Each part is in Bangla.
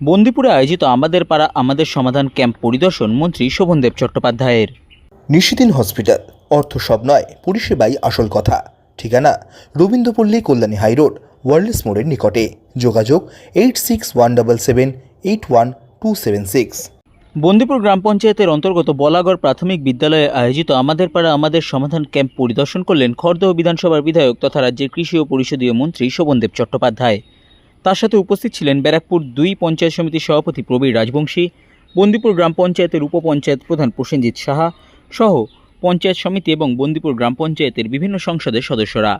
বন্দিপুরে আয়োজিত আমাদের পাড়া আমাদের সমাধান ক্যাম্প পরিদর্শন মন্ত্রী শোভনদেব চট্টোপাধ্যায়ের। নিশিদিন হসপিটাল অর্থ সব নয় পরিষেবাই আসল কথা। ঠিকানা রবীন্দ্রপল্লী কল্যাণী হাইরোড ওয়ার্ল্ডস মোড়ের নিকটে। যোগাযোগ eight six one double seven eight one two seven six. Bandipur গ্রাম পঞ্চায়েতের অন্তর্গত বলাগড় প্রাথমিক বিদ্যালয়ে আয়োজিত আমাদের পাড়া আমাদের সমাধান ক্যাম্প পরিদর্শন করলেন খড়দহ বিধানসভার বিধায়ক তথা রাজ্যের কৃষি ও পরিষদীয় মন্ত্রী শোভনদেব চট্টোপাধ্যায়। তার সাথে উপস্থিত ছিলেন ব্যারাকপুর দুই পঞ্চায়েত সমিতির সভাপতি প্রবীর রাজবংশী, বন্দিপুর গ্রাম পঞ্চায়েতের উপপঞ্চায়েত প্রধান প্রসেনজিৎ সাহা সহ পঞ্চায়েত সমিতি এবং বন্দিপুর গ্রাম পঞ্চায়েতের বিভিন্ন সংসদের সদস্যরা।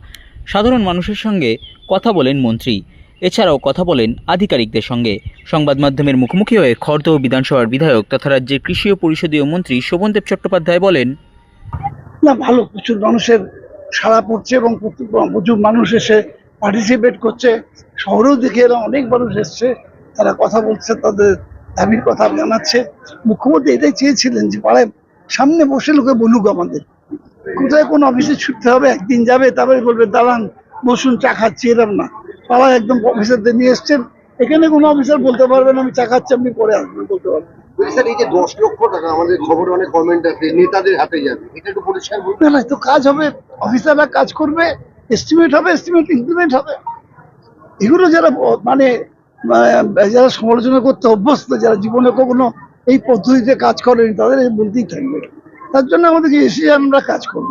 সাধারণ মানুষের সঙ্গে কথা বলেন মন্ত্রী। এছাড়াও কথা বলেন আধিকারিকদের সঙ্গে। সংবাদ মাধ্যমের মুখোমুখি হয়ে খড়দহ বিধানসভার বিধায়ক তথা রাজ্যের কৃষি ও পরিষদীয় মন্ত্রী শোভনদেব চট্টোপাধ্যায় বলেন, না, ভালো, প্রচুর মানুষের সাড়া পড়ছে এবং প্রচুর মানুষ এসে পার্টিসিপেট করছে। শহরেও দেখে এরা অনেক মানুষ এসছে তারা কথা বলছে তাদের দাবির কথা জানাচ্ছে। মুখ্যমন্ত্রী এটাই চেয়েছিলেন যে পাড়ায় সামনে বসে লোকে বলুক আমাদের। কোথায় কোন অফিসে ছুটতে হবে একদিন যাবে তারপরে বলবে দাঁড়ান বসুন চা খাচ্ছি এরম না। পাড়ায় একদম অফিসারদের নিয়ে এসছেন। এখানে কোনো অফিসার বলতে পারবেন আমি চা খাচ্ছি আপনি পরে আসবেন বলতে পারবেন স্যার এই যে দশ লক্ষ টাকা আমাদের খবরে অনেক কমেন্ট আছে নেতাদের হাতে যাবে এটা একটু পরিষ্কার না না তো কাজ হবে অফিসাররা কাজ করবে এস্টিমেট হবে এস্টিমেট ইমপ্লিমেন্ট হবে। এগুলো যারা মানে যারা সমালোচনা করতে অভ্যস্ত, যারা জীবনে কখনো এই পদ্ধতিতে কাজ করেনি, তাদের এই বলতেই থাকবে। তার জন্য আমাদেরকে এসে আমরা কাজ করব।